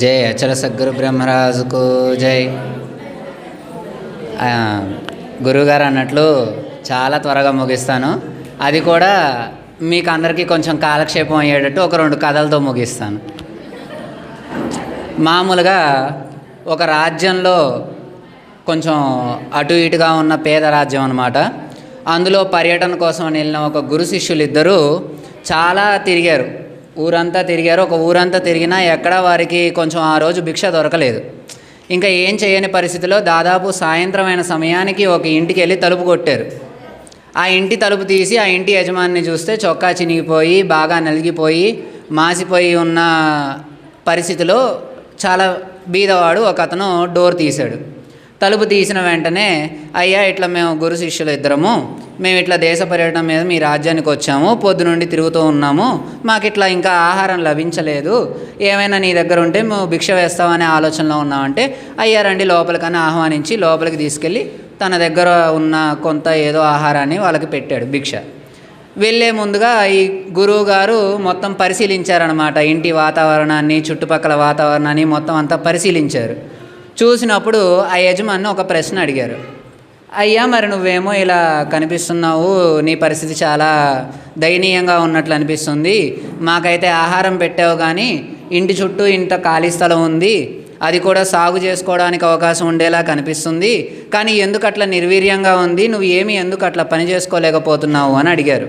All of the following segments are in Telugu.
జై అచల సద్గురు బ్రహ్మరాజుకు జై. గురువుగారు అన్నట్లు చాలా త్వరగా ముగిస్తాను. అది కూడా మీకు అందరికీ కొంచెం కాలక్షేపం అయ్యేటట్టు ఒక రెండు కథలతో ముగిస్తాను. మామూలుగా ఒక రాజ్యంలో కొంచెం అటు ఇటుగా ఉన్న పేద రాజ్యం అనమాట అందులో పర్యటన కోసం వెళ్ళిన ఒక గురు శిష్యులు ఇద్దరు చాలా తిరిగారు. ఊరంతా తిరిగారు. ఒక ఊరంతా తిరిగినా ఎక్కడ వారికి కొంచెం ఆ రోజు భిక్ష దొరకలేదు. ఇంకా ఏం చేయని పరిస్థితిలో దాదాపు సాయంత్రమైన సమయానికి ఒక ఇంటికి వెళ్ళి తలుపు కొట్టారు. ఆ ఇంటి తలుపు తీసి ఆ ఇంటి యజమానిని చూస్తే చొక్కా చినిగిపోయి బాగా నలిగిపోయి మాసిపోయి ఉన్న పరిస్థితిలో చాలా బీదవాడు ఒక అతను డోర్ తీశాడు. తలుపు తీసిన వెంటనే అయ్యా ఇట్లా మేము గురు శిష్యులు ఇద్దరము మేము ఇట్లా దేశ పర్యటన మీద మీ రాజ్యానికి వచ్చాము పొద్దు నుండి తిరుగుతూ ఉన్నాము మాకు ఇట్లా ఇంకా ఆహారం లభించలేదు ఏమైనా నీ దగ్గర ఉంటే మేము భిక్ష వేస్తామనే ఆలోచనలో ఉన్నామంటే అయ్యా రండి లోపలికని ఆహ్వానించి లోపలికి తీసుకెళ్ళి తన దగ్గర ఉన్న కొంత ఏదో ఆహారాన్ని వాళ్ళకి పెట్టాడు భిక్ష. వెళ్ళే ముందుగా ఈ గురువు గారు మొత్తం పరిశీలించారనమాట ఇంటి వాతావరణాన్ని చుట్టుపక్కల వాతావరణాన్ని మొత్తం అంతా పరిశీలించారు. చూసినప్పుడు ఆ యజమాని ఒక ప్రశ్న అడిగారు. అయ్యా మరి నువ్వేమో ఇలా కనిపిస్తున్నావు. నీ పరిస్థితి చాలా దయనీయంగా ఉన్నట్లు అనిపిస్తుంది. మాకైతే ఆహారం పెట్టావు కానీ ఇంటి చుట్టూ ఇంత ఖాళీ స్థలం ఉంది. అది కూడా సాగు చేసుకోవడానికి అవకాశం ఉండేలా కనిపిస్తుంది. కానీ ఎందుకు అట్లా నిర్వీర్యంగా ఉంది? నువ్వు ఏమి ఎందుకు అట్లా పని చేసుకోలేకపోతున్నావు? అని అడిగారు.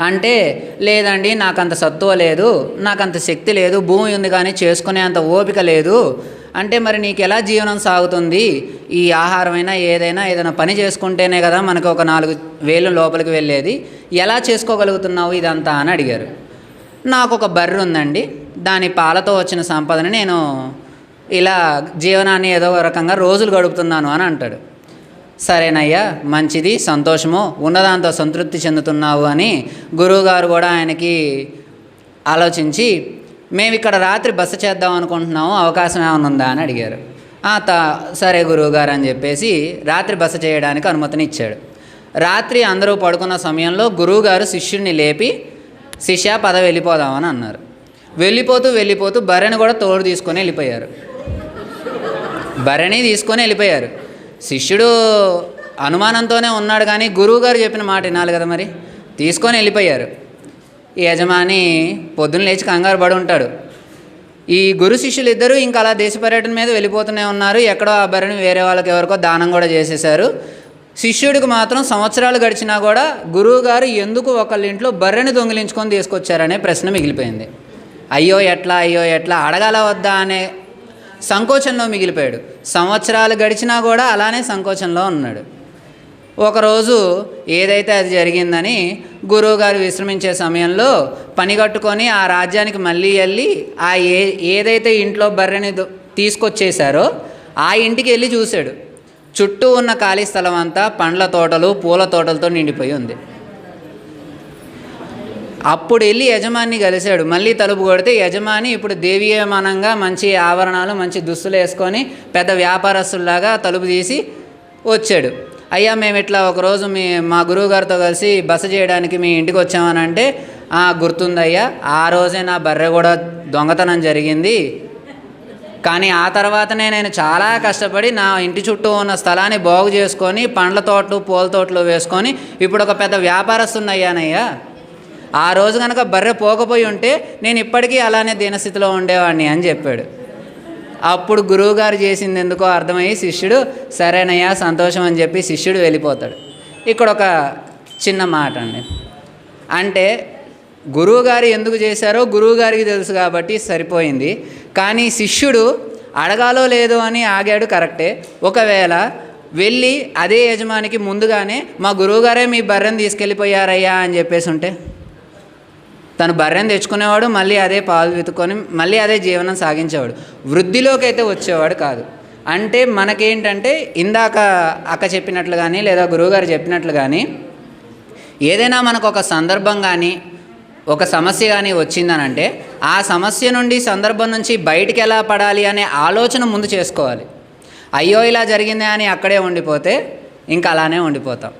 అంటే లేదండి నాకంత సత్తువ లేదు. నాకంత శక్తి లేదు. భూమి ఉంది కానీ చేసుకునే అంత ఓపిక లేదు. అంటే మరి నీకు ఎలా జీవనం సాగుతుంది? ఈ ఆహారమైనా ఏదైనా ఏదైనా పని చేసుకుంటేనే కదా మనకు ఒక నాలుగు వేలు లోపలికి వెళ్ళేది. ఎలా చేసుకోగలుగుతున్నావు ఇదంతా అని అడిగారు. నాకు ఒక బర్రె ఉందండి దాని పాలతో వచ్చిన సంపదని నేను ఇలా జీవనాన్ని ఏదో రకంగా రోజులు గడుపుతున్నాను అని అంటాడు. సరేనయ్యా మంచిది సంతోషము ఉన్నదాంతో సంతృప్తి చెందుతున్నావు అని గురువుగారు కూడా ఆయనకి ఆలోచించి మేము ఇక్కడ రాత్రి బస చేద్దాం అనుకుంటున్నాము అవకాశం ఏమైనా ఉందా? అని అడిగారు. "ఆ, త సరే గురువుగారు అని చెప్పేసి రాత్రి బస చేయడానికి అనుమతిని ఇచ్చాడు. రాత్రి అందరూ పడుకున్న సమయంలో గురువుగారు శిష్యుడిని లేపి శిష్య పద వెళ్ళిపోదామని అన్నారు. వెళ్ళిపోతూ వెళ్ళిపోతూ బర్రెని కూడా తోడు తీసుకొని వెళ్ళిపోయారు. బర్రెని తీసుకొని వెళ్ళిపోయారు. శిష్యుడు అనుమానంతోనే ఉన్నాడు కానీ గురువుగారు చెప్పిన మాట వినాలి కదా మరి? తీసుకొని వెళ్ళిపోయారు. యజమాని పొద్దున్న లేచి కంగారు పడి ఉంటాడు. ఈ గురు శిష్యులు ఇద్దరు ఇంకా అలా దేశ పర్యటన మీద వెళ్ళిపోతూనే ఉన్నారు. ఎక్కడో ఆ బరిని వేరే వాళ్ళకి ఎవరికో దానం కూడా చేసేశారు. శిష్యుడికి మాత్రం సంవత్సరాలు గడిచినా కూడా గురువు గారు ఎందుకు ఒకళ్ళ ఇంట్లో బర్రెని దొంగిలించుకొని తీసుకొచ్చారనే ప్రశ్న మిగిలిపోయింది. అయ్యో ఎట్లా అయ్యో ఎట్లా అడగాల వద్దా అనే సంకోచంలో మిగిలిపోయాడు. సంవత్సరాలు గడిచినా కూడా అలానే సంకోచంలో ఉన్నాడు. ఒకరోజు ఏదైతే అది జరిగిందని గురువుగారు విశ్రమించే సమయంలో పని కట్టుకొని ఆ రాజ్యానికి మళ్ళీ వెళ్ళి ఆ ఏ ఏదైతే ఇంట్లో బర్రెని దొ- తీసుకొచ్చేశారో ఆ ఇంటికి వెళ్ళి చూశాడు. చుట్టూ ఉన్న ఖాళీ స్థలం అంతా పండ్ల తోటలు పూల తోటలతో నిండిపోయి ఉంది. అప్పుడు వెళ్ళి యజమాని కలిశాడు. మళ్ళీ తలుపు కొడితే యజమాని ఇప్పుడు దేవీయమానంగా మంచి ఆవరణాలు మంచి దుస్తులు వేసుకొని పెద్ద వ్యాపారస్తుల్లాగా తలుపు తీసి వచ్చాడు. అయ్యా మేము ఇట్లా ఒకరోజు మీ మా గురువు గారితో కలిసి బస చేయడానికి మీ ఇంటికి వచ్చామని అంటే గుర్తుందయ్యా ఆ రోజే నా బర్రె కూడా దొంగతనం జరిగింది. కానీ ఆ తర్వాతనే నేను చాలా కష్టపడి నా ఇంటి చుట్టూ ఉన్న స్థలాన్ని బాగు చేసుకొని పండ్ల తోటలు పూల తోటలు వేసుకొని ఇప్పుడు ఒక పెద్ద వ్యాపారస్తున్నయ్యానయ్యా ఆ రోజు కనుక బర్రె పోకపోయి ఉంటే నేను ఇప్పటికీ అలానే దీనస్థితిలో ఉండేవాడిని అని చెప్పాడు. అప్పుడు గురువుగారు చేసింది ఎందుకో అర్థమయ్యి శిష్యుడు సరేనయ్యా సంతోషం అని చెప్పి శిష్యుడు వెళ్ళిపోతాడు. ఇక్కడ ఒక చిన్న మాట అండి. అంటే గురువుగారు ఎందుకు చేశారో గురువుగారికి తెలుసు కాబట్టి సరిపోయింది. కానీ శిష్యుడు అడగాలో లేదో అని ఆగాడు కరెక్టే. ఒకవేళ వెళ్ళి అదే యజమానికి ముందుగానే మా గురువుగారే మీ బర్రెను తీసుకెళ్ళిపోయారయ్యా అని చెప్పేసి ఉంటే తను బర్రెని తెచ్చుకునేవాడు మళ్ళీ అదే పాలు వెతుకొని మళ్ళీ అదే జీవనం సాగించేవాడు. వృద్ధిలోకి అయితే వచ్చేవాడు కాదు. అంటే మనకేంటంటే ఇందాక అక్క చెప్పినట్లు కానీ లేదా గురువుగారు చెప్పినట్లు కానీ ఏదైనా మనకు ఒక సందర్భం కానీ ఒక సమస్య కానీ వచ్చిందనంటే ఆ సమస్య నుండి సందర్భం నుంచి బయటికి ఎలా పడాలి అనే ఆలోచన ముందు చేసుకోవాలి. అయ్యో ఇలా జరిగిందే అని అక్కడే ఉండిపోతే ఇంకా అలానే ఉండిపోతాం.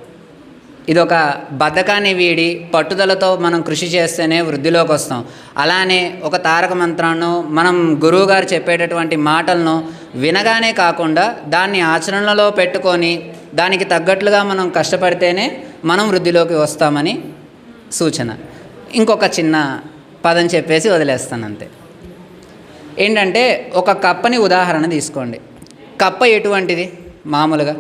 ఇది ఒక బద్ధకాన్ని వీడి పట్టుదలతో మనం కృషి చేస్తేనే వృద్ధిలోకి వస్తాం. అలానే ఒక తారక మంత్రాన్ని మనం గురువు గారు చెప్పేటటువంటి మాటలను వినగానే కాకుండా దాన్ని ఆచరణలో పెట్టుకొని దానికి తగ్గట్లుగా మనం కష్టపడితేనే మనం వృద్ధిలోకి వస్తామని సూచన. ఇంకొక చిన్న పదం చెప్పేసి వదిలేస్తాను అంతే ఏంటంటే ఒక కప్పని ఉదాహరణ తీసుకోండి. కప్ప ఎటువంటిది? మామూలుగా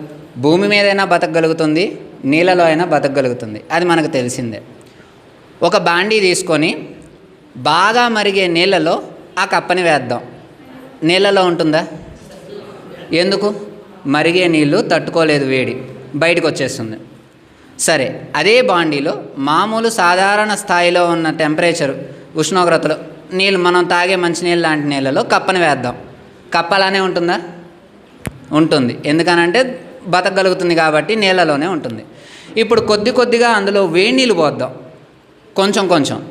భూమి మీదైనా బతకగలుగుతుంది నీళ్ళలో అయినా బతకగలుగుతుంది. అది మనకు తెలిసిందే. ఒక బాండీ తీసుకొని బాగా మరిగే నీళ్ళలో ఆ కప్పని వేద్దాం. నీళ్ళలో ఉంటుందా? ఎందుకు? మరిగే నీళ్ళు తట్టుకోలేదు వేడి. బయటకు వచ్చేస్తుంది సరే అదే బాండీలో మామూలు సాధారణ స్థాయిలో ఉన్న టెంపరేచర్ ఉష్ణోగ్రతలో నీళ్ళు మనం తాగే మంచినీళ్ళు లాంటి నీళ్ళలో కప్పని వేద్దాం. కప్ప అలానే ఉంటుందా? ఉంటుంది. ఎందుకనంటే బతకగలుగుతుంది కాబట్టి నీళ్ళలోనే ఉంటుంది. ఇప్పుడు కొద్ది కొద్దిగా అందులో వేడి నీళ్ళు పోద్దాం. కొంచెం కొంచెం.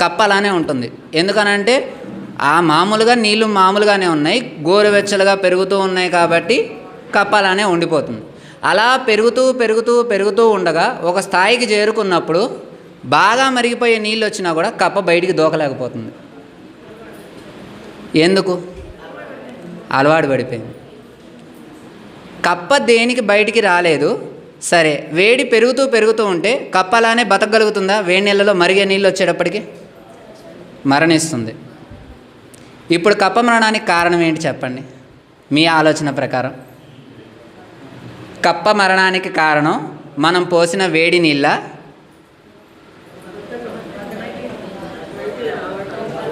కప్ప అలానే ఉంటుంది. ఎందుకనంటే ఆ మామూలుగా నీళ్ళు మామూలుగానే ఉన్నాయి. గోరువెచ్చలుగా పెరుగుతూ ఉన్నాయి కాబట్టి కప్ప అలానే ఉండిపోతుంది. అలా పెరుగుతూ పెరుగుతూ పెరుగుతూ ఉండగా ఒక స్థాయికి చేరుకున్నప్పుడు బాగా మరిగిపోయే నీళ్ళు వచ్చినా కూడా కప్ప బయటికి దూకలేకపోతుంది. ఎందుకు? అలవాటు పడిపోయింది. కప్ప దేనికి బయటికి రాలేదు. సరే వేడి పెరుగుతూ పెరుగుతూ ఉంటే కప్ప అలానే బతకగలుగుతుందా? వేడి నీళ్ళలో మరిగే నీళ్ళు వచ్చేటప్పటికి? మరణిస్తుంది. ఇప్పుడు కప్ప మరణానికి కారణం ఏంటి చెప్పండి? మీ ఆలోచన ప్రకారం. కప్ప మరణానికి కారణం మనం పోసిన వేడి నీళ్ళ.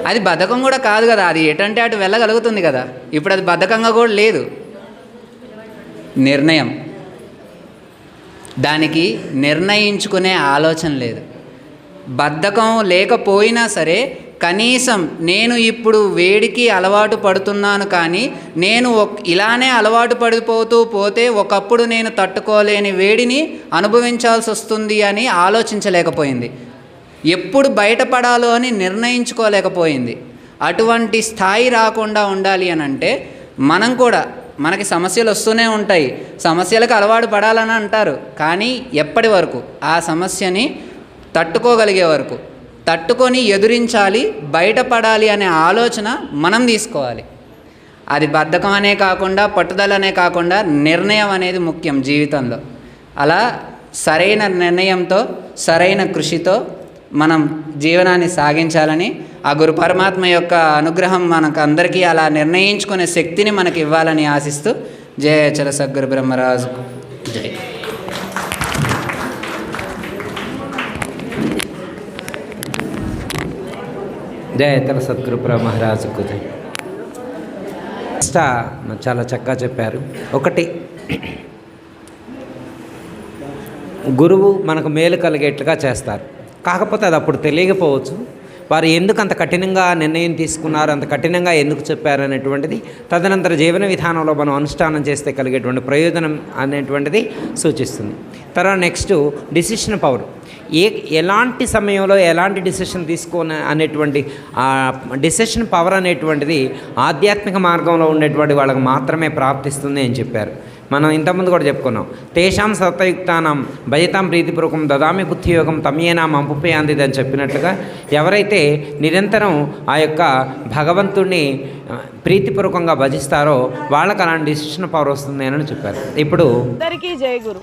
అది బద్ధకం కూడా కాదు కదా అది ఎటంటే అటు వెళ్ళగలుగుతుంది కదా. ఇప్పుడు అది బద్ధకంగా కూడా లేదు. నిర్ణయం. దానికి నిర్ణయించుకునే ఆలోచన లేదు. బద్ధకం లేకపోయినా సరే కనీసం నేను ఇప్పుడు వేడికి అలవాటు పడుతున్నాను కానీ నేను ఒక్- ఇలానే అలవాటు పడిపోతూ పోతే ఒకప్పుడు నేను తట్టుకోలేని వేడిని అనుభవించాల్సి వస్తుంది అని ఆలోచించలేకపోయింది. ఎప్పుడు బయటపడాలో అని నిర్ణయించుకోలేకపోయింది. అటువంటి స్థాయి రాకుండా ఉండాలి అని అంటే మనం కూడా మనకి సమస్యలు వస్తూనే ఉంటాయి. సమస్యలకు అలవాటు పడాలని అంటారు. కానీ ఎప్పటి వరకు? ఆ సమస్యని తట్టుకోగలిగే వరకు. తట్టుకొని ఎదురించాలి బయటపడాలి అనే ఆలోచన మనం తీసుకోవాలి. అది బద్ధకం అనే కాకుండా పట్టుదల అనే కాకుండా నిర్ణయం అనేది ముఖ్యం జీవితంలో. అలా సరైన నిర్ణయంతో సరైన కృషితో మనం జీవనాన్ని సాగించాలని ఆ గురు పరమాత్మ యొక్క అనుగ్రహం మనకు అందరికీ అలా నిర్ణయించుకునే శక్తిని మనకి ఇవ్వాలని ఆశిస్తూ జయ చల సద్గురు బ్రహ్మరాజు. జై. జయతల సద్గురుప్ర మహారాజుకు జై. ఇష్ట చాలా చక్కగా చెప్పారు. ఒకటి గురువు మనకు మేలు కలిగేట్లుగా చేస్తారు. కాకపోతే అది అప్పుడు తెలియకపోవచ్చు. వారు ఎందుకు అంత కఠినంగా నిర్ణయం తీసుకున్నారు అంత కఠినంగా ఎందుకు చెప్పారు అనేటువంటిది తదనంతర జీవన విధానంలో మనం అనుష్ఠానం చేస్తే కలిగేటువంటి ప్రయోజనం అనేటువంటిది సూచిస్తుంది. తర్వాత నెక్స్ట్ డిసిషన్ పవర్. ఏ ఎలాంటి సమయంలో ఎలాంటి డిసిషన్ తీసుకోని అనేటువంటి ఆ డిసిషన్ పవర్ అనేటువంటిది ఆధ్యాత్మిక మార్గంలో ఉండేటువంటి వాళ్ళకి మాత్రమే ప్రాప్తిస్తుంది అని చెప్పారు. మనం ఇంతకుముందు కూడా చెప్పుకున్నాం. తేషాం సతయుక్తానం భయతాం ప్రీతిపూర్వకం దదామి బుద్ధియోగం తమయేనా మంపుపయాంది అని చెప్పినట్లుగా ఎవరైతే నిరంతరం ఆ యొక్క భగవంతుణ్ణి ప్రీతిపూర్వకంగా భజిస్తారో వాళ్ళకి అలాంటి డిసిషన్ పవర్ వస్తుంది అని చెప్పారు. ఇప్పుడు అందరికీ జయ గురు.